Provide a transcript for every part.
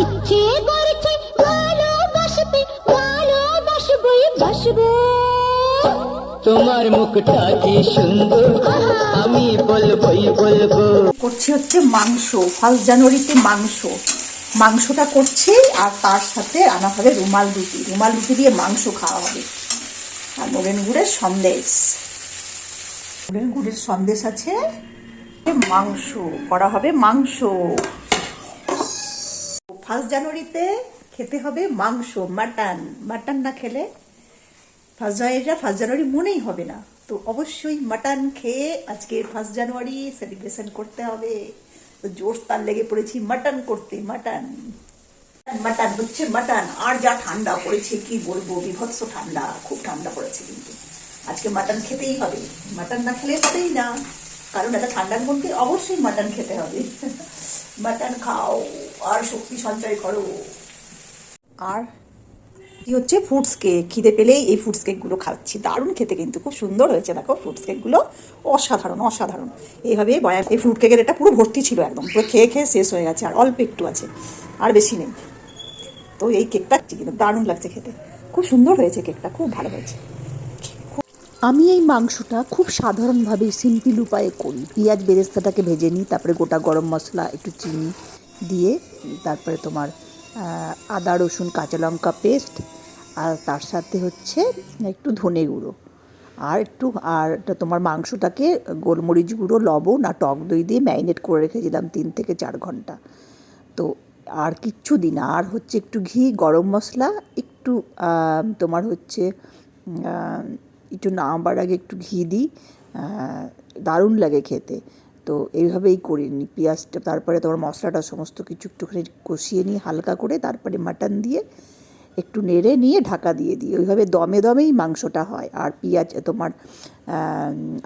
ইচ্ছে করছে ভালোবাসতে ভালোবাসবই বাসবো। তোমার মুখটা কি সুন্দর আমি বলবই বলব। করছি হচ্ছে মাংস ফার্স্ট জানুয়ারিতে মাংস। মাংসটা করছি আর তার সাথে আনা হবে রুমাল রুটি। রুমাল রুটি দিয়ে মাংস খাওয়া হবে। আর নরেন গুড়ের সন্দেশ। নরেন গুড়ের সন্দেশ আছে মাংস করা হবে মাংস। ফার্স্ট জানুয়ারিতে খেতে হবে মাংস, মাটন। মাটন না খেলে ফার্স্ট জানুয়ারিটা ফার্স্ট জানুয়ারি মনেই হবে না। তো অবশ্যই মাটন খেয়ে আজকে ফার্স্ট জানুয়ারি সেলিব্রেশন করতে হবে। তো জোর তার লেগে পড়েছি মাটন করতে, মাটন। মাটন হচ্ছে মাটন। আর যা ঠান্ডা পড়েছে, কি বলব? বিভৎস ঠান্ডা, খুব ঠান্ডা পড়েছে কিন্তু। আজকে মাটন খেতেই হবে। মাটন না খেলে হবেই না। কারণ এটা ঠান্ডার মধ্যে অবশ্যই মাটন খেতে হবে। মাটন খাও। আর শক্তি সঞ্চয় করো। আর কি হচ্ছে ফ্রুটস কেক খিদে পেলেই এই ফ্রুটস কেকগুলো খাচ্ছি। দারুণ খেতে কিন্তু খুব সুন্দর হয়েছে। দেখো ফ্রুটস কেকগুলো অসাধারণ অসাধারণ। এইভাবে বয়া এই ফ্রুট কেকের এটা পুরো ভর্তি ছিল একদম। পুরো খেয়ে খেয়ে শেষ হয়ে গেছে আর অল্প একটু আছে আর বেশি নেই। তো এই কেকটা কিন্তু দারুণ লাগছে খেতে। খুব সুন্দর হয়েছে কেকটা খুব ভালো হয়েছে। আমি এই মাংসটা খুব সাধারণভাবে সিম্পল উপায়ে করি। পেঁয়াজ বেরেস্তাটাকে ভেজে নিই তারপরে গোটা গরম মশলা একটু চিনি দিয়ে তারপরে তোমার আদা, রসুন, কাঁচা লঙ্কা পেস্ট আর তার সাথে হচ্ছে একটু ধনে গুঁড়ো। আর একটু, আর তোমার মাংসটাকে গোলমরিচ গুঁড়ো, লবণ আর টক দই দিয়ে ম্যারিনেট করে রেখেছিলাম তিন থেকে চার ঘণ্টা। তো আর কিচ্ছু দিন আর হচ্ছে একটু ঘি, গরম মশলা, একটু তোমার হচ্ছে একটু নামাবার আগে একটু ঘি দিই। দারুণ লাগে খেতে। তো এইভাবেই করে। নিই পেঁয়াজটা, তারপরে তোমার মশলাটা সমস্ত কিছু একটুখানি কষিয়ে নিই হালকা করে তারপরে মাটন দিয়ে একটু নেড়ে নিয়ে ঢাকা দিয়ে দিই। ওইভাবে দমে দমেই মাংসটা হয়। আর পেঁয়াজ, তোমার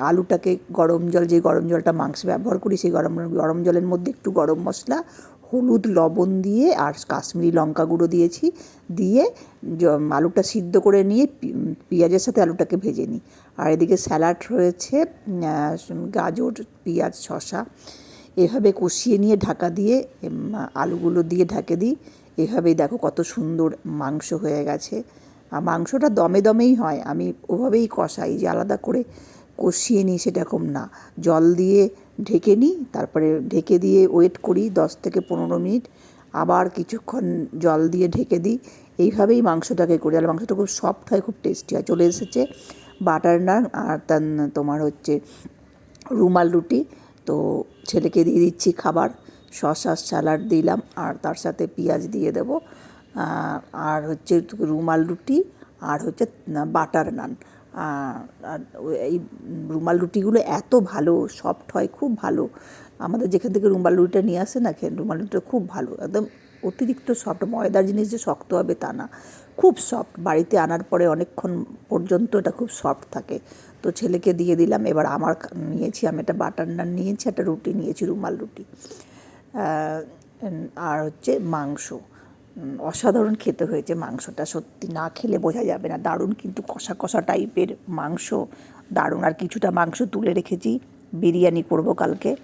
আলুটাকে গরম জল, যে গরম জলটা মাংস ব্যবহার করি, সেই গরম গরম জলের মধ্যে একটু গরম মশলা হলুদ লবণ দিয়ে আর কাশ্মীরি লঙ্কা গুঁড়ো দিয়েছি। দিয়ে আলুটা সিদ্ধ করে নিয়ে পেঁয়াজের সাথে আলুটাকে ভেজে নিই। আর এদিকে স্যালাড রয়েছে গাজর, পেঁয়াজ, শসা। এভাবে কষিয়ে নিয়ে ঢাকা দিয়ে আলুগুলো দিয়ে ঢাকে দিই। এভাবেই দেখো কত সুন্দর মাংস হয়ে গেছে। আর মাংসটা দমে দমেই হয়, আমি ওভাবেই কষাই, যে আলাদা করে কষিয়ে নিই সেরকম না। জল দিয়ে ঢেকে নিই, তারপরে ঢেকে দিয়ে ওয়েট করি দশ থেকে পনেরো মিনিট। আবার কিছুক্ষণ জল দিয়ে ঢেকে দিই। এইভাবেই মাংসটাকে করি। আর মাংসটা খুব সফট হয়, খুব টেস্টি হয়। চলে এসেছে বাটার নান আর তার তোমার হচ্ছে রুমাল রুটি। তো ছেলেকে দিয়ে দিচ্ছি খাবার। শসা স্যালাড দিলাম আর তার সাথে পেঁয়াজ দিয়ে দেব। আর হচ্ছে রুমাল রুটি আর হচ্ছে বাটার নান এই রুমাল রুটিগুলো এত ভালো সফট হয়, খুব ভালো। আমাদের যেখান থেকে রুমাল রুটিটা নিয়ে আসে না রুমাল রুটিটা খুব ভালো। একদম অতিরিক্ত সফট ময়দার জিনিস যে শক্ত হবে তা না। খুব সফট বাড়িতে আনার পরে অনেকক্ষণ পর্যন্ত এটা খুব সফট থাকে। তো ছেলেকে দিয়ে দিলাম, এবার আমার নিয়েছি, আমি একটা বাটার নান নিয়েছি, একটা রুটি নিয়েছি, রুমাল রুটি। আর হচ্ছে মাংস। অসাধারণ খেতে হয়েছে মাংসটা। সত্যি না খেলে বোঝা যাবে না। দারুণ কিন্তু কষা কষা টাইপের মাংস। দারুণ। আর কিছুটা মাংস তুলে রেখেছি। বিরিয়ানি করব কালকে।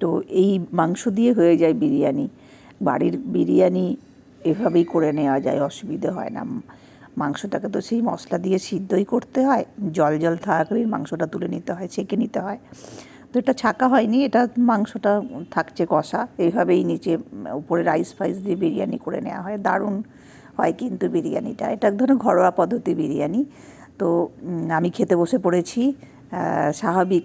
তো এই মাংস দিয়ে হয়ে যায় বিরিয়ানি। বাড়ির বিরিয়ানি এভাবেই করে নেওয়া যায়, অসুবিধে হয় না। মাংসটাকে তো সেই মশলা দিয়ে সিদ্ধই করতে হয়। জল জল থাকলেই মাংসটা তুলে নিতে হয়, ছেঁকে নিতে হয়। তো এটা ছাকা হয়নি, এটা মাংসটা থাকছে কষা। এইভাবেই নিচে উপরে রাইস ফাইস দিয়ে বিরিয়ানি করে নেওয়া হয়। দারুণ হয় কিন্তু বিরিয়ানিটা। এটা এক ধরনের ঘরোয়া পদ্ধতি বিরিয়ানি। তো আমি খেতে বসে পড়েছি। স্বাভাবিক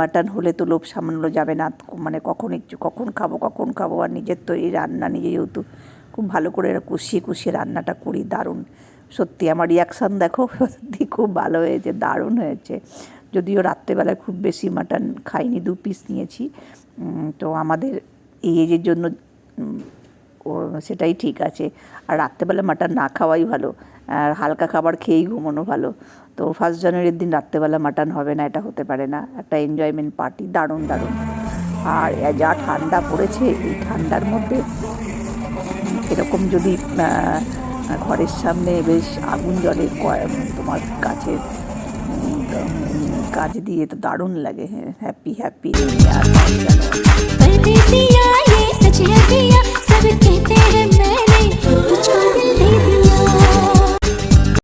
মাটন হলে তো লোভ সামলানো যাবে না। মানে কখন একটু, কখন খাব কখন খাব। আর নিজের তৈরি রান্না নিজে যেহেতু খুব ভালো করে কষিয়ে কষিয়ে রান্নাটা করি, দারুণ। সত্যি আমার রিয়াকশান দেখো, সত্যি খুব ভালো হয়েছে, দারুণ হয়েছে। যদিও রাত্রেবেলায় খুব বেশি মাটন খাইনি দু পিস নিয়েছি। তো আমাদের এই এজের জন্য সেটাই ঠিক আছে। আর রাত্রেবেলা মাটন না খাওয়াই ভালো আর হালকা খাবার খেয়েই ঘুমানো ভালো। তো ফার্স্ট জানুয়ারির দিন রাত্রেবেলা মাটন হবে না এটা হতে পারে না। একটা এনজয়মেন্ট পার্টি দারুণ দারুণ। আর যা ঠান্ডা পড়েছে এই ঠান্ডার মধ্যে এরকম যদি ঘরের সামনে বেশ আগুন জলে তোমার উম, কাজ দিয়ে তো দারুণ লাগে হ্যাঁ হ্যাপি হ্যাপি